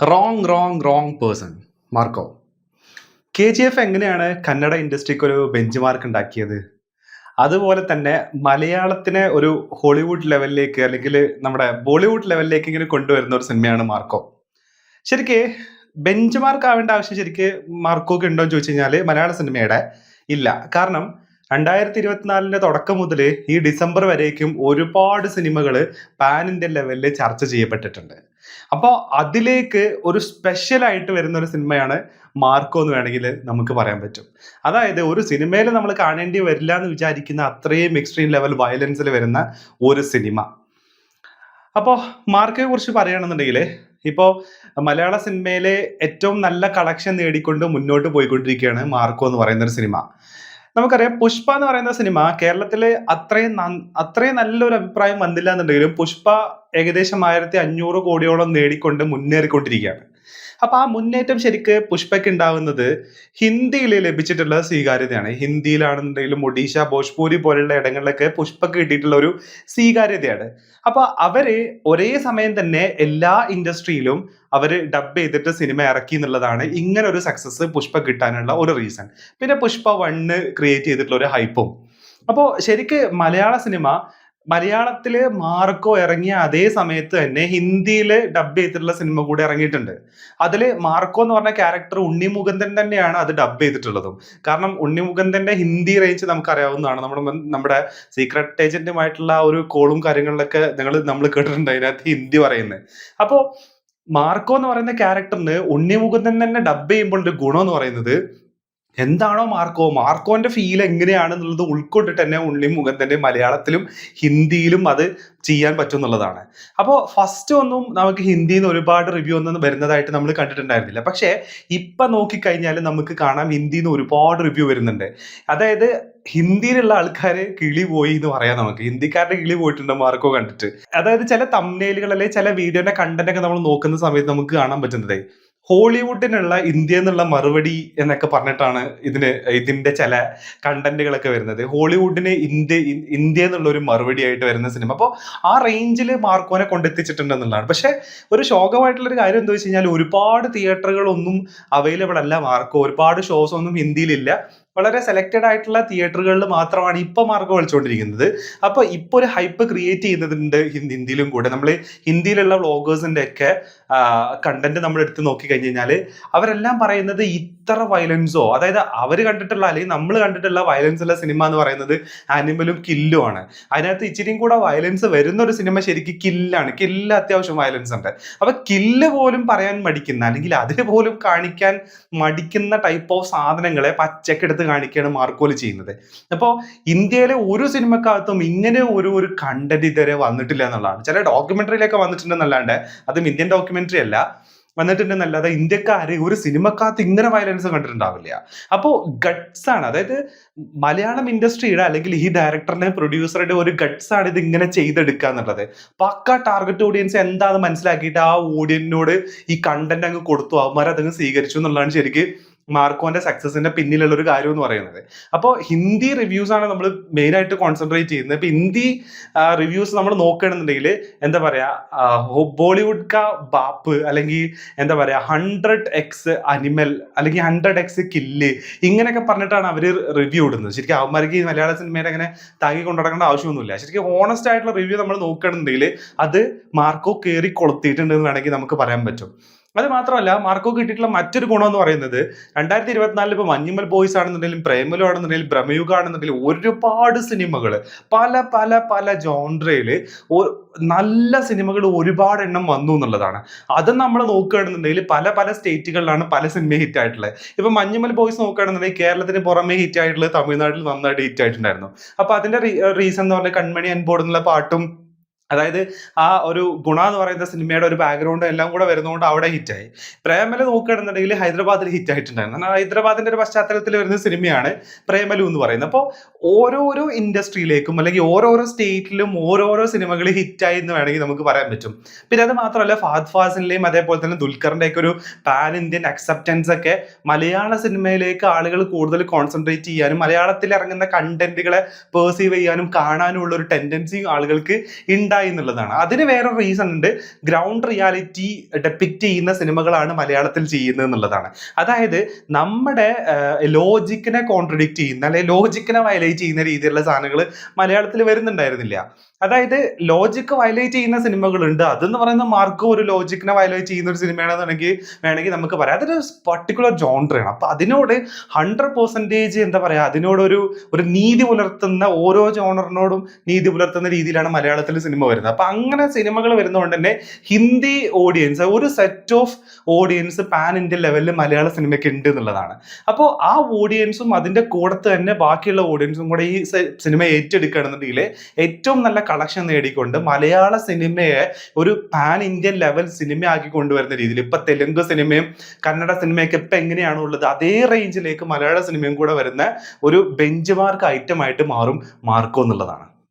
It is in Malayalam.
Wrong wrong wrong person Marco K G F എങ്ങനെയാണ് കന്നഡ ഇൻഡസ്ട്രിക്ക് ഒരു ബെഞ്ച് മാർക്ക് ഉണ്ടാക്കിയത്? അതുപോലെ തന്നെ മലയാളത്തിനെ ഒരു ഹോളിവുഡ് ലെവലിലേക്ക് അല്ലെങ്കിൽ നമ്മുടെ ബോളിവുഡ് ലെവലിലേക്ക് ഇങ്ങനെ കൊണ്ടുവരുന്ന ഒരു സിനിമയാണ് മാർക്കോ. ശരിക്ക് ബെഞ്ച് മാർക്ക് ആവേണ്ട ആവശ്യം ശരിക്ക് മാർക്കോക്ക് ഉണ്ടോ എന്ന് ചോദിച്ചു കഴിഞ്ഞാൽ മലയാള സിനിമയുടെ ഇല്ല. കാരണം രണ്ടായിരത്തി ഇരുപത്തിനാലിന്റെ തുടക്കം മുതൽ ഈ ഡിസംബർ വരേക്കും ഒരുപാട് സിനിമകൾ പാൻ ഇന്ത്യൻ ലെവലിൽ ചർച്ച ചെയ്യപ്പെട്ടിട്ടുണ്ട്. അപ്പോൾ അതിലേക്ക് ഒരു സ്പെഷ്യൽ ആയിട്ട് വരുന്ന ഒരു സിനിമയാണ് മാർക്കോ എന്ന് വേണമെങ്കിൽ നമുക്ക് പറയാൻ പറ്റും. അതായത് ഒരു സിനിമയിൽ നമ്മൾ കാണേണ്ടി വരില്ല എന്ന് വിചാരിക്കുന്ന അത്രയും എക്സ്ട്രീം ലെവൽ വയലൻസിൽ വരുന്ന ഒരു സിനിമ. അപ്പോൾ മാർക്കോയെ കുറിച്ച് പറയുകയാണെന്നുണ്ടെങ്കിൽ ഇപ്പോൾ മലയാള സിനിമയിലെ ഏറ്റവും നല്ല കളക്ഷൻ നേടിക്കൊണ്ട് മുന്നോട്ട് പോയിക്കൊണ്ടിരിക്കുകയാണ് മാർക്കോ എന്ന് പറയുന്ന ഒരു സിനിമ. നമുക്കറിയാം പുഷ്പ എന്ന് പറയുന്ന സിനിമ കേരളത്തിലെ അത്രയും അത്രയും നല്ലൊരു അഭിപ്രായം വന്നില്ല എന്നുണ്ടെങ്കിലും പുഷ്പ ഏകദേശം ആയിരത്തി അഞ്ഞൂറ് കോടിയോളം നേടിക്കൊണ്ട് മുന്നേറിക്കൊണ്ടിരിക്കുകയാണ്. അപ്പൊ ആ മുന്നേറ്റം ശരിക്ക് പുഷ്പയ്ക്ക് ഉണ്ടാവുന്നത് ഹിന്ദിയിൽ ലഭിച്ചിട്ടുള്ള സ്വീകാര്യതയാണ്. ഹിന്ദിയിലാണെന്നുണ്ടെങ്കിലും ഒഡീഷ ഭോജ്പൂരി പോലുള്ള ഇടങ്ങളിലൊക്കെ പുഷ്പക്ക് കിട്ടിയിട്ടുള്ള ഒരു സ്വീകാര്യതയാണ്. അപ്പൊ അവർ ഒരേ സമയം തന്നെ എല്ലാ ഇൻഡസ്ട്രിയിലും അവർ ഡബ് ചെയ്തിട്ട് സിനിമ ഇറക്കി എന്നുള്ളതാണ് ഇങ്ങനെ ഒരു സക്സസ് പുഷ്പ കിട്ടാനുള്ള ഒരു റീസൺ പിന്നെ പുഷ്പ വണ്ണ് ക്രിയേറ്റ് ചെയ്തിട്ടുള്ള ഒരു ഹൈപ്പും അപ്പോൾ ശരിക്ക് മലയാള സിനിമ മലയാളത്തിൽ മാർക്കോ ഇറങ്ങിയ അതേ സമയത്ത് തന്നെ ഹിന്ദിയിൽ ഡബ് ചെയ്തിട്ടുള്ള സിനിമ കൂടി ഇറങ്ങിയിട്ടുണ്ട്. അതിൽ മാർക്കോ എന്ന് പറഞ്ഞ ക്യാരക്ടർ ഉണ്ണി മുകുന്ദൻ തന്നെയാണ് അത് ഡബ് ചെയ്തിട്ടുള്ളതും. കാരണം ഉണ്ണി മുകുന്ദന്റെ ഹിന്ദി റേഞ്ച് നമുക്ക് അറിയാവുന്നതാണ് നമ്മുടെ നമ്മുടെ സീക്രട്ട് ഏജന്റുമായിട്ടുള്ള ഒരു കോളും കാര്യങ്ങളിലൊക്കെ നിങ്ങൾ നമ്മൾ കേട്ടിട്ടുണ്ട് അതിനകത്ത് ഹിന്ദി പറയുന്നത് അപ്പോ മാർക്കോ എന്ന് പറയുന്ന ക്യാരക്ടറിന് ഉണ്ണി മുകുന്ദൻ തന്നെ ഡബ് ചെയ്യുമ്പോൾ ഒരു ഗുണം എന്ന് പറയുന്നത് എന്താണോ മാർക്കോ? മാർക്കോന്റെ ഫീൽ എങ്ങനെയാണെന്നുള്ളത് ഉൾക്കൊണ്ടിട്ട് തന്നെ ഉള്ളി മുഖം തന്നെ മലയാളത്തിലും ഹിന്ദിയിലും അത് ചെയ്യാൻ പറ്റും എന്നുള്ളതാണ് അപ്പോൾ ഫസ്റ്റ് ഒന്നും നമുക്ക് ഹിന്ദിയിൽ നിന്ന് ഒരുപാട് റിവ്യൂ ഒന്നും വരുന്നതായിട്ട് നമ്മൾ കണ്ടിട്ടുണ്ടായിരുന്നില്ല. പക്ഷേ ഇപ്പം നോക്കിക്കഴിഞ്ഞാൽ നമുക്ക് കാണാം ഹിന്ദിയിൽ നിന്ന് ഒരുപാട് റിവ്യൂ വരുന്നുണ്ട്. അതായത് ഹിന്ദിയിലുള്ള ആൾക്കാര് കിളി പോയി എന്ന് പറയാം നമുക്ക്. ഹിന്ദിക്കാരുടെ കിളി പോയിട്ടുണ്ട് മാർക്കോ കണ്ടിട്ട്? അതായത് ചില തമ്മിലുകൾ അല്ലെങ്കിൽ ചില വീഡിയോന്റെ കണ്ടന്റ് ഒക്കെ നമ്മൾ നോക്കുന്ന സമയത്ത് നമുക്ക് കാണാൻ പറ്റുന്നത്. ഹോളിവുഡിനുള്ള ഇന്ത്യ എന്നുള്ള മറുപടി എന്നൊക്കെ പറഞ്ഞിട്ടാണ് ഇതിന് ഇതിന്റെ ചില കണ്ടന്റുകളൊക്കെ വരുന്നത്. ഹോളിവുഡിന് ഇന്ത്യ ഇന്ത്യ എന്നുള്ള ഒരു മറുപടി ആയിട്ട് വരുന്ന സിനിമ. അപ്പോൾ ആ റേഞ്ചിൽ മാർക്കോനെ കൊണ്ടെത്തിച്ചിട്ടുണ്ട് എന്നുള്ളതാണ് പക്ഷെ ഒരു ശോകമായിട്ടുള്ള ഒരു കാര്യം എന്താ വെച്ച് കഴിഞ്ഞാൽ ഒരുപാട് തിയേറ്ററുകളൊന്നും അവൈലബിൾ അല്ല മാർക്കോ. ഒരുപാട് ഷോസ് ഒന്നും ഹിന്ദിയിലില്ല. വളരെ സെലക്റ്റഡ് ആയിട്ടുള്ള തിയേറ്ററുകളിൽ മാത്രമാണ് ഇപ്പൊ മാർഗം കളിച്ചുകൊണ്ടിരിക്കുന്നത് അപ്പൊ ഇപ്പൊ ഒരു ഹൈപ്പ് ക്രിയേറ്റ് ചെയ്യുന്നതുണ്ട് ഹിന്ദി ഹിന്ദിയിലും കൂടെ. നമ്മൾ ഹിന്ദിയിലുള്ള വ്ളോഗേഴ്സിന്റെ ഒക്കെ കണ്ടന്റ് നമ്മൾ എടുത്ത് നോക്കി കഴിഞ്ഞ് കഴിഞ്ഞാൽ അവരെല്ലാം പറയുന്നത് ഇത്ര വയലൻസോ അതായത് അവർ കണ്ടിട്ടുള്ള അല്ലെങ്കിൽ നമ്മൾ കണ്ടിട്ടുള്ള വയലൻസ് ഉള്ള സിനിമ എന്ന് പറയുന്നത് ആനിമലും കില്ലും ആണ്. അതിനകത്ത് ഇച്ചിരിയും കൂടെ വയലൻസ് വരുന്ന ഒരു സിനിമ ശരിക്കും കില്ലാണ് കില്ല് അത്യാവശ്യം വയലൻസ് ഉണ്ട്. അപ്പൊ കില്ല് പോലും പറയാൻ മടിക്കുന്ന അല്ലെങ്കിൽ അതിന് പോലും കാണിക്കാൻ മടിക്കുന്ന ടൈപ്പ് ഓഫ് സാധനങ്ങളെ പച്ചക്കെടുത്ത് കാണിക്കുകയാണ് മാർക്കോലി ചെയ്യുന്നത്. അപ്പോൾ ഇന്ത്യയിലെ ഒരു സിനിമക്കകത്തും ഇങ്ങനെ ഒരു ഒരു കണ്ടന്റ് ഇതുവരെ വന്നിട്ടില്ല എന്നുള്ളതാണ്. ചില ഡോക്യുമെന്ററിയിലൊക്കെ വന്നിട്ടുണ്ടെന്നല്ലാണ്ട് അതും ഇന്ത്യൻ ഡോക്യുമെന്ററി അല്ല. വന്നിട്ടുണ്ടെന്നല്ലാതെ ഇന്ത്യക്കാര് ഒരു സിനിമക്കകത്ത് ഇങ്ങനെ വയലൻസ് കണ്ടിട്ടുണ്ടാവില്ല. അപ്പോൾ ഗട്ട്സ് ആണ്. അതായത് മലയാളം ഇൻഡസ്ട്രിയുടെ അല്ലെങ്കിൽ ഈ ഡയറക്ടറിന്റെ പ്രൊഡ്യൂസറുടെ ഒരു ഗട്ട്സ് ആണ് ഇത് ഇങ്ങനെ ചെയ്തെടുക്കുക എന്നുള്ളത്. പക്ക ടാർഗറ്റ് ഓഡിയൻസ് എന്താന്ന് മനസ്സിലാക്കിയിട്ട് ആ ഓഡിയൻസിനോട് ഈ കണ്ടന്റ് അങ്ങ് കൊടുത്തു. അവന്മാർ അതങ്ങ് സ്വീകരിച്ചു എന്നുള്ളതാണ് ശരിക്ക് മാർക്കോന്റെ സക്സസിന്റെ പിന്നിലുള്ള ഒരു കാര്യം എന്ന് പറയുന്നത്. അപ്പോൾ ഹിന്ദി റിവ്യൂസ് ആണ് നമ്മൾ മെയിൻ ആയിട്ട് കോൺസെൻട്രേറ്റ് ചെയ്യുന്നത്. ഇപ്പൊ ഹിന്ദി റിവ്യൂസ് നമ്മൾ നോക്കുകയാണെന്നുണ്ടെങ്കിൽ എന്താ പറയാ ബോളിവുഡ് കാ ബാപ്പ് അല്ലെങ്കിൽ എന്താ പറയാ ഹൺഡ്രഡ് എക്സ് അനിമൽ അല്ലെങ്കിൽ ഹൺഡ്രഡ് എക്സ് കില്ല് ഇങ്ങനെയൊക്കെ പറഞ്ഞിട്ടാണ് അവർ റിവ്യൂ ഇടുന്നത്. ശരിക്കും അവന്മാർക്ക് ഈ മലയാള സിനിമയിൽ അങ്ങനെ താങ്ങി കൊണ്ടുനടക്കേണ്ട ആവശ്യമൊന്നുമില്ല. ശരിക്കും ഓണസ്റ്റ് ആയിട്ടുള്ള റിവ്യൂ നമ്മൾ നോക്കുകയാണെന്നുണ്ടെങ്കിൽ അത് മാർക്കോ കയറി കൊളുത്തിയിട്ടുണ്ട് എന്ന് വേണമെങ്കിൽ നമുക്ക് പറയാൻ പറ്റും. അത് മാത്രമല്ല മാർക്കോ കിട്ടിയിട്ടുള്ള മറ്റൊരു ഗുണം എന്ന് പറയുന്നത് രണ്ടായിരത്തി ഇരുപത്തിനാലിൽ ഇപ്പൊ മഞ്ഞുമൽ ബോയ്സ് ആണെന്നുണ്ടെങ്കിലും പ്രേമലു ആണെന്നുണ്ടെങ്കിലും ഭ്രമയുഗ ആണെന്നുണ്ടെങ്കിലും ഒരുപാട് സിനിമകൾ പല പല പല ജോൺറയിൽ നല്ല സിനിമകൾ ഒരുപാട് എണ്ണം വന്നു എന്നുള്ളതാണ്. അത് നമ്മൾ നോക്കുകയാണെന്നുണ്ടെങ്കിൽ പല പല സ്റ്റേറ്റുകളിലാണ് പല സിനിമ ഹിറ്റ് ആയിട്ടുള്ളത് ഇപ്പൊ മഞ്ഞുമൽ ബോയ്സ് നോക്കുകയാണെന്നുണ്ടെങ്കിൽ കേരളത്തിന് പുറമെ ഹിറ്റ് ആയിട്ടുള്ളത് തമിഴ്നാട്ടിൽ നന്നായിട്ട് ഹിറ്റ് ആയിട്ടുണ്ടായിരുന്നു അപ്പൊ അതിന്റെ റീസൺ എന്ന് പറഞ്ഞാൽ കൺമണി അൻബോർഡ് എന്നുള്ള പാട്ടും അതായത് ആ ഒരു ഗുണ എന്ന് പറയുന്ന സിനിമയുടെ ഒരു ബാക്ക്ഗ്രൗണ്ട് എല്ലാം കൂടെ വരുന്നതുകൊണ്ട് അവിടെ ഹിറ്റായി പ്രേമല നോക്കുകയാണെന്നുണ്ടെങ്കിൽ ഹൈദരാബാദിൽ ഹിറ്റ് ആയിട്ടുണ്ടായിരുന്നു. കാരണം ഹൈദരാബാദിന്റെ ഒരു പശ്ചാത്തലത്തിൽ വരുന്ന സിനിമയാണ് പ്രേമലു എന്ന് പറയുന്നത്. അപ്പോൾ ഓരോരോ ഇൻഡസ്ട്രിയിലേക്കും അല്ലെങ്കിൽ ഓരോരോ സ്റ്റേറ്റിലും ഓരോരോ സിനിമകൾ ഹിറ്റായി എന്ന് വേണമെങ്കിൽ നമുക്ക് പറയാൻ പറ്റും. പിന്നെ അത് മാത്രമല്ല ഫാദ് ഫാസിലെയും അതേപോലെ തന്നെ ദുൽഖറിന്റെ ഒക്കെ ഒരു പാൻ ഇന്ത്യൻ അക്സെപ്റ്റൻസ് ഒക്കെ മലയാള സിനിമയിലേക്ക് ആളുകൾ കൂടുതൽ കോൺസെൻട്രേറ്റ് ചെയ്യാനും മലയാളത്തിൽ ഇറങ്ങുന്ന കണ്ടന്റുകളെ പേഴ്സീവ് ചെയ്യാനും കാണാനുമുള്ള ഒരു ടെൻഡൻസിയും ആളുകൾക്ക് ഉണ്ടായി ഉണ്ടായി എന്നുള്ളതാണ്. അതിന് വേറെ റീസൺ ഉണ്ട്. ഗ്രൗണ്ട് റിയാലിറ്റി ഡെപ്പിക്റ്റ് ചെയ്യുന്ന സിനിമകളാണ് മലയാളത്തിൽ ചെയ്യുന്നത് എന്നുള്ളതാണ്. അതായത് നമ്മുടെ ലോജിക്കിനെ കോൺട്രഡിക്റ്റ് ചെയ്യുന്ന അല്ലെങ്കിൽ ലോജിക്കിനെ വയലേറ്റ് ചെയ്യുന്ന രീതിയിലുള്ള സാധനങ്ങൾ മലയാളത്തിൽ വരുന്നുണ്ടായിരുന്നില്ല. അതായത് ലോജിക്ക് വയലേറ്റ് ചെയ്യുന്ന സിനിമകളുണ്ട്. അതെന്ന് പറയുന്ന മാർക്കോ ഒരു ലോജിക്കിനെ വയലേറ്റ് ചെയ്യുന്ന ഒരു സിനിമയാണെന്നുണ്ടെങ്കിൽ വേണമെങ്കിൽ നമുക്ക് പറയാം. അതൊരു പർട്ടിക്കുലർ ജോൺഡറാണ് അപ്പൊ അതിനോട് ഹൺഡ്രഡ് പെർസെന്റേജ് എന്താ പറയാ? അതിനോടൊരു ഒരു നീതി പുലർത്തുന്ന ഓരോ ജോണറിനോടും നീതി പുലർത്തുന്ന രീതിയിലാണ് മലയാളത്തിലെ സിനിമ വരുന്നത്. അപ്പൊ അങ്ങനെ സിനിമകൾ വരുന്നതുകൊണ്ട് തന്നെ ഹിന്ദി ഓഡിയൻസ് ഒരു set of audience pan Indian ലെവലിൽ മലയാള സിനിമയ്ക്ക് ഉണ്ട് എന്നുള്ളതാണ്. അപ്പോൾ ആ ഓഡിയൻസും അതിന്റെ കൂടെ തന്നെ ബാക്കിയുള്ള ഓഡിയൻസും കൂടെ ഈ സിനിമ ഏറ്റെടുക്കുകയാണെന്നുണ്ടെങ്കിൽ ഏറ്റവും നല്ല കളക്ഷൻ നേടിക്കൊണ്ട് മലയാള സിനിമയെ ഒരു പാൻ ഇന്ത്യൻ ലെവൽ സിനിമ ആക്കി കൊണ്ടുവരുന്ന രീതിയിൽ ഇപ്പൊ തെലുങ്ക് സിനിമയും കന്നഡ സിനിമയൊക്കെ ഇപ്പൊ എങ്ങനെയാണോ ഉള്ളത് അതേ റേഞ്ചിലേക്ക് മലയാള സിനിമയും കൂടെ വരുന്ന ഒരു ബെഞ്ച് മാർക്ക് ഐറ്റം ആയിട്ട് മാറും മാർക്കോ എന്നുള്ളതാണ്.